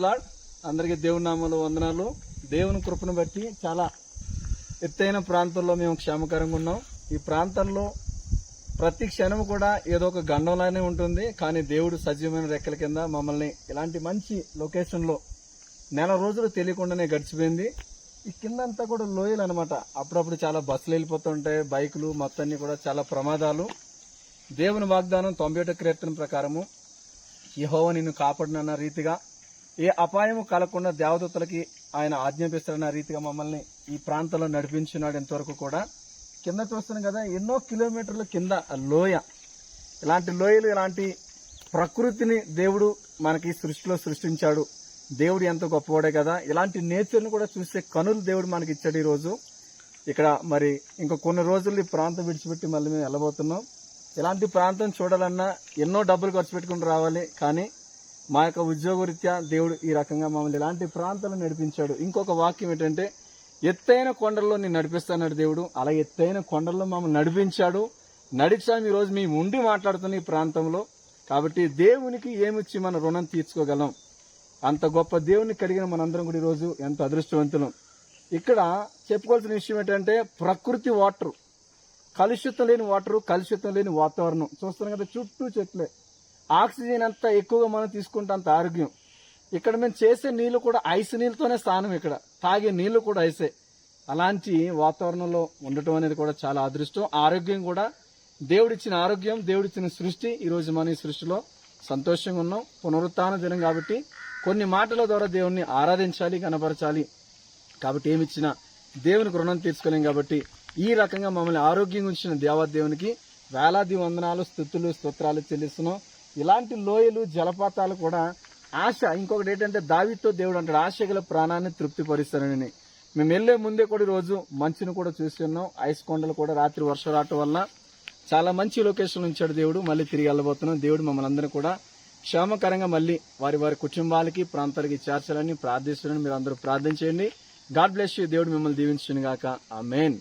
Lord అందరికీ దేవుని నామాలు వందనాలు. దేవుని కృపను బట్టి చాలా ఎత్తైన ప్రాంతంలో మేము క్షేమకరంగా ఉన్నాం. ఈ ప్రాంతంలో ప్రతి క్షణం కూడా ఏదో ఒక గండంలానే ఉంటుంది. కానీ దేవుడు సజీవమైన రెక్కల కింద మమ్మల్ని ఇలాంటి మంచి లొకేషన్లో నెల రోజులు తెలియకుండానే గడిచిపోయింది. ఈ కిందంతా కూడా లోయలు అనమాట అప్పుడప్పుడు చాలా బస్సులు వెళ్ళిపోతుంటాయి. బైకులు మొత్తాన్ని కూడా చాలా ప్రమాదాలు. దేవుని వాగ్దానం తొంభై ఒకటి కీర్తన ప్రకారము యహోవ నిన్ను కాపాడినన్న రీతిగా ఏ అపాయము కలగకుండా దేవదూతలకి ఆయన ఆజ్ఞాపిస్తాడన్న రీతిగా మమ్మల్ని ఈ ప్రాంతంలో నడిపించున్నాడు ఇంతవరకు కూడా. కింద చూస్తున్నాం కదా ఎన్నో కిలోమీటర్ల కింద లోయ. ఇలాంటి లోయలు ఇలాంటి ప్రకృతిని దేవుడు మనకి సృష్టిలో సృష్టించాడు. దేవుడు ఎంత గొప్పవాడే కదా. ఇలాంటి నేచర్ని కూడా చూసే కనులు దేవుడు మనకి ఇచ్చాడు ఈ రోజు ఇక్కడ మరి ఇంకా కొన్ని రోజులు ఈ ప్రాంతం విడిచిపెట్టి మళ్ళీ మేము వెళ్ళబోతున్నాం. ఇలాంటి ప్రాంతం చూడాలన్నా ఎన్నో డబ్బులు ఖర్చు పెట్టుకుని రావాలి. కానీ మా యొక్క ఉద్యోగరీత్యా దేవుడు ఈ రకంగా మమ్మల్ని ఇలాంటి ప్రాంతాలు నడిపించాడు. ఇంకొక వాక్యం ఏంటంటే ఎత్తైన కొండల్లో నేను నడిపిస్తాడు దేవుడు అలా ఎత్తైన కొండల్లో మమ్మల్ని నడిపించాడు. నడిచాము ఈరోజు రోజు మేము ఉండి మాట్లాడుతున్న ఈ ప్రాంతంలో. కాబట్టి దేవునికి ఏమిచ్చి మన రుణం తీర్చుకోగలం? అంత గొప్ప దేవుని కడిగిన మనందరం కూడా ఈరోజు ఎంత అదృష్టవంతులం. ఇక్కడ చెప్పుకోవాల్సిన విషయం ఏంటంటే ప్రకృతి వాటర్ కలుషితం లేని వాటర్ కలుషితం లేని వాతావరణం. చూస్తున్నాం కదా చుట్టూ చెట్లే. ఆక్సిజన్ అంతా ఎక్కువగా మనం తీసుకుంటే అంత ఆరోగ్యం. ఇక్కడ మేము చేసే నీళ్ళు కూడా ఐస్ నీళ్ళతోనే స్నానం ఇక్కడ. తాగే నీళ్ళు కూడా ఐసే. అలాంటి వాతావరణంలో ఉండటం అనేది కూడా చాలా అదృష్టం. ఆరోగ్యం కూడా దేవుడిచ్చిన ఆరోగ్యం దేవుడిచ్చిన సృష్టి. ఈ రోజు మన ఈ సృష్టిలో సంతోషంగా ఉన్నాం. పునరుత్న దినం కాబట్టి కొన్ని మాటల ద్వారా దేవుణ్ణి ఆరాధించాలి కనపరచాలి కాబట్టి ఏమిచ్చినా దేవునికి రుణం తీర్చుకోలేం కాబట్టి ఈ రకంగా మమ్మల్ని ఆరోగ్యం ఉంచిన దేవాదేవునికి వేలాది వందనాలు స్థుతులు స్తోత్రాలు చెల్లిస్తున్నాం. ఇలాంటి లోయలు జలపాతాలు కూడా ఆశ. ఇంకొకటి ఏంటంటే దావితో దేవుడు అంటాడు ఆశ గల ప్రాణాన్ని తృప్తిపరుస్తానని. మేము వెళ్ళే ముందే కూడా రోజు మంచును కూడా చూస్తున్నాం. ఐస్ కొండలు కూడా రాత్రి వర్షం రావటం వల్ల చాలా మంచి లొకేషన్ ఉంచాడు దేవుడు. మళ్ళీ తిరిగి వెళ్ళబోతున్నాం. దేవుడు మమ్మల్ని అందరూ కూడా క్షేమకరంగా మళ్ళీ వారి వారి కుటుంబాలకి ప్రాంతాలకి చేర్చాలని ప్రార్థిస్తున్నాను. మీరు అందరూ ప్రార్థించండి గాడ్ బ్లెస్ యూ. దేవుడు మిమ్మల్ని దీవించుగాక ఆ మెయిన్